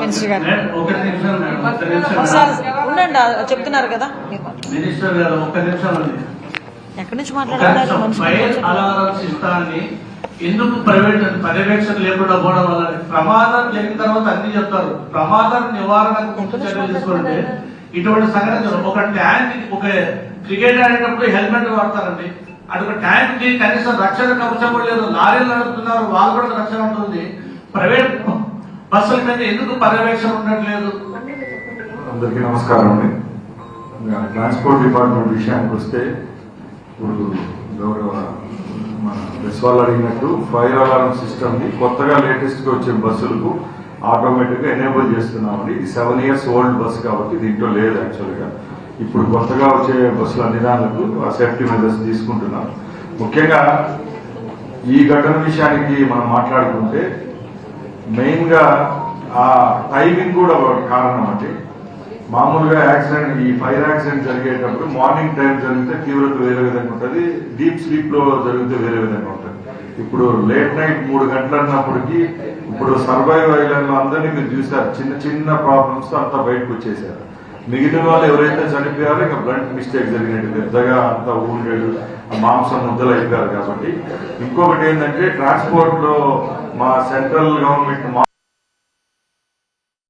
Minister గారు. ఒకసారి. ఉండండి చెప్తున్నారు కదా. మీరు మాట్లాడండి. మినిస్టర్ గారు ఒక్క నిమిషం ఎక్కడి నుంచి మాట్లాడుతున్నారు ఎందుకు ప్రైవేట్ పర్యవేక్షణ లేకుండా పోవడం వల్ల? ప్రమాదం జరిగిన తర్వాత అన్ని చెప్తారు. ప్రమాదం నివారణకు ముందు చర్యలు తీసుకుంటే ఇటువంటి సంఘటనలు ఒక ట్యాంక్ ఒక క్రికెట్ ఆడేటప్పుడు హెల్మెట్ వాడతారండి. అటు ట్యాంక్కి కనీసం రక్షణ కవచం కూడా లేదు. లారీలు నడుపుతున్నారు వాళ్ళు కూడా రక్షణ ఉంటుంది. ప్రైవేట్ బస్సుల మీద ఎందుకు పర్యవేక్షణ ఉండట్లేదు? అందరికీ నమస్కారం అండి. ట్రాన్స్పోర్ట్ డిపార్ట్మెంట్ విషయానికి వస్తే ఇప్పుడు గౌరవ మన ప్రెస్ వాళ్ళు అడిగినట్టు ఫైర్ అలారం సిస్టమ్ని కొత్తగా లేటెస్ట్గా వచ్చే బస్సులకు ఆటోమేటిక్గా ఎనేబుల్ చేస్తున్నామండి. ఇది సెవెన్ ఇయర్స్ ఓల్డ్ బస్ కాబట్టి దీంట్లో లేదు యాక్చువల్గా ఇప్పుడు కొత్తగా వచ్చే బస్సుల నిదానకు ఆ సేఫ్టీ మెజర్స్ తీసుకుంటున్నాం ముఖ్యంగా ఈ ఘటన విషయానికి మనం మాట్లాడుకుంటే మెయిన్గా ఆ టైమింగ్ కూడా ఒక కారణం అంటే మామూలుగా యాక్సిడెంట్ ఈ ఫైర్ యాక్సిడెంట్ జరిగేటప్పుడు మార్నింగ్ టైం జరిగితే తీవ్రత వేరే విధంగా ఉంటుంది డీప్ స్లీప్లో జరిగితే వేరే విధంగా ఉంటుంది. ఇప్పుడు లేట్ నైట్ మూడు గంటలు అన్నప్పటికీ ఇప్పుడు సర్వైవ్ ఐలాండ్ అందరినీ మీరు చూసారు చిన్న చిన్న ప్రాబ్లమ్స్తో అంతా బయటకు వచ్చేసారు. మిగిలిన వాళ్ళు ఎవరైతే చనిపోయారో ఇంకా బ్లంట్ మిస్టేక్ జరిగినట్టు పెద్దగా అంత ఊండేడు మాంసం ముద్దలు అయిపోయారు కాబట్టి. ఇంకొకటి ఏంటంటే ట్రాన్స్పోర్ట్లో మా సెంట్రల్ గవర్నమెంట్